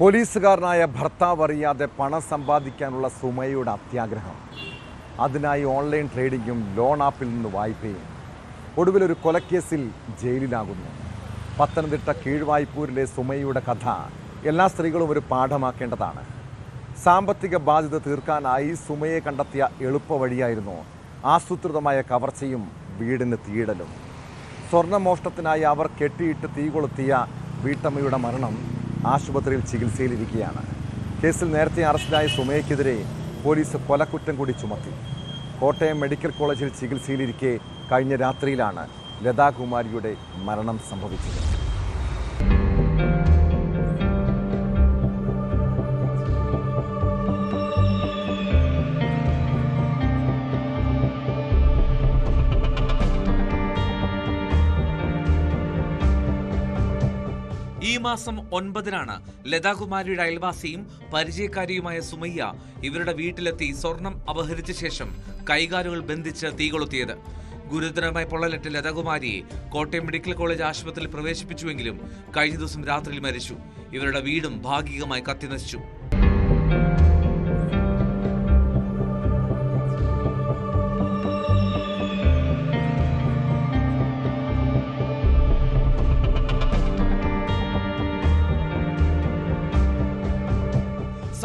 പോലീസുകാരനായ ഭർത്താവ് അറിയാതെ പണം സമ്പാദിക്കാനുള്ള സുമയുടെ അത്യാഗ്രഹം. അതിനായി ഓൺലൈൻ ട്രേഡിങ്ങും ലോൺ ആപ്പിൽ നിന്ന് വായ്പയും. ഒടുവിൽ ഒരു കൊലക്കേസിൽ ജയിലിലാകുന്നു. പത്തനംതിട്ട കീഴ്വായ്പൂരിലെ സുമയുടെ കഥ എല്ലാ സ്ത്രീകളും ഒരു പാഠമാക്കേണ്ടതാണ്. സാമ്പത്തിക ബാധ്യത തീർക്കാനായി സുമയെ കണ്ടെത്തിയ എളുപ്പവഴിയായിരുന്നു ആസൂത്രിതമായ കവർച്ചയും വീടിന് തീയിടലും. സ്വർണമോഷ്ടത്തിനായി അവർ കെട്ടിയിട്ട് തീ കൊളുത്തിയ വീട്ടമ്മയുടെ മരണം ആശുപത്രിയിൽ ചികിത്സയിലിരിക്കുകയാണ്. കേസിൽ നേരത്തെ അറസ്റ്റിലായ സുമയ്ക്കെതിരെ പോലീസ് കൊലക്കുറ്റം കൂടി ചുമത്തി. കോട്ടയം മെഡിക്കൽ കോളേജിൽ ചികിത്സയിലിരിക്കെ കഴിഞ്ഞ രാത്രിയിലാണ് ലതാകുമാരിയുടെ മരണം സംഭവിച്ചത്. ഈ മാസം ഒൻപതിനാണ് ലതാകുമാരിയുടെ അയൽവാസിയും പരിചയക്കാരിയുമായ സുമയ്യ ഇവരുടെ വീട്ടിലെത്തി സ്വർണം അപഹരിച്ച ശേഷം കൈകാലുകൾ ബന്ധിച്ച് തീകൊളുത്തിയത്. ഗുരുതരമായി പൊള്ളലേറ്റ ലതാകുമാരിയെ കോട്ടയം മെഡിക്കൽ കോളേജ് ആശുപത്രിയിൽ പ്രവേശിപ്പിച്ചുവെങ്കിലും കഴിഞ്ഞ ദിവസം രാത്രിയിൽ മരിച്ചു. ഇവരുടെ വീടും ഭാഗികമായി കത്തിനശിച്ചു.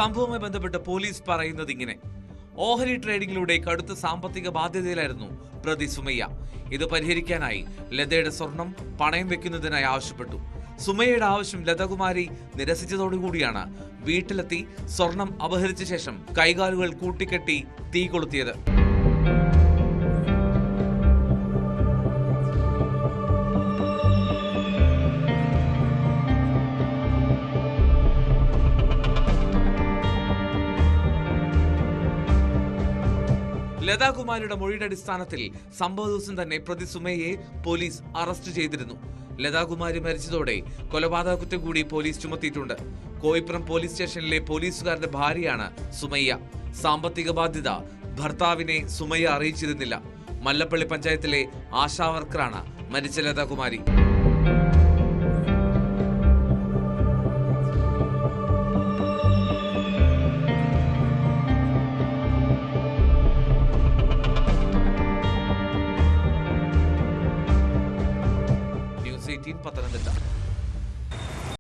സംഭവവുമായി ബന്ധപ്പെട്ട് പോലീസ് പറയുന്നത് ഇങ്ങനെ. ഓഹരി ട്രേഡിംഗിലൂടെ കടുത്ത സാമ്പത്തിക ബാധ്യതയിലായിരുന്നു പ്രതി സുമയ്യ. ഇത് പരിഹരിക്കാനായി ലതയുടെ സ്വർണം പണയം വെക്കുന്നതിനായി ആവശ്യപ്പെട്ടു. സുമയ്യയുടെ ആവശ്യം ലതകുമാരി നിരസിച്ചതോടുകൂടിയാണ് വീട്ടിലെത്തി സ്വർണം അപഹരിച്ച ശേഷം കൈകാലുകൾ കൂട്ടിക്കെട്ടി തീ കൊളുത്തിയത്. ലതാകുമാരിയുടെ മൊഴിയുടെ അടിസ്ഥാനത്തിൽ സംഭവ ദിവസം തന്നെ പ്രതി സുമയെ പോലീസ് അറസ്റ്റ് ചെയ്തിരുന്നു. ലതാകുമാരി മരിച്ചതോടെ കൊലപാതക കുറ്റം കൂടി പോലീസ് ചുമത്തിയിട്ടുണ്ട്. കോയിപ്പുറം പോലീസ് സ്റ്റേഷനിലെ പോലീസുകാരന്റെ ഭാര്യയാണ് സുമയ്യ. സാമ്പത്തിക ബാധ്യത ഭർത്താവിനെ സുമയ്യ അറിയിച്ചിരുന്നില്ല. മല്ലപ്പള്ളി പഞ്ചായത്തിലെ ആശാവർക്കറാണ് മരിച്ച ലതാകുമാരി. Metin Patanagata.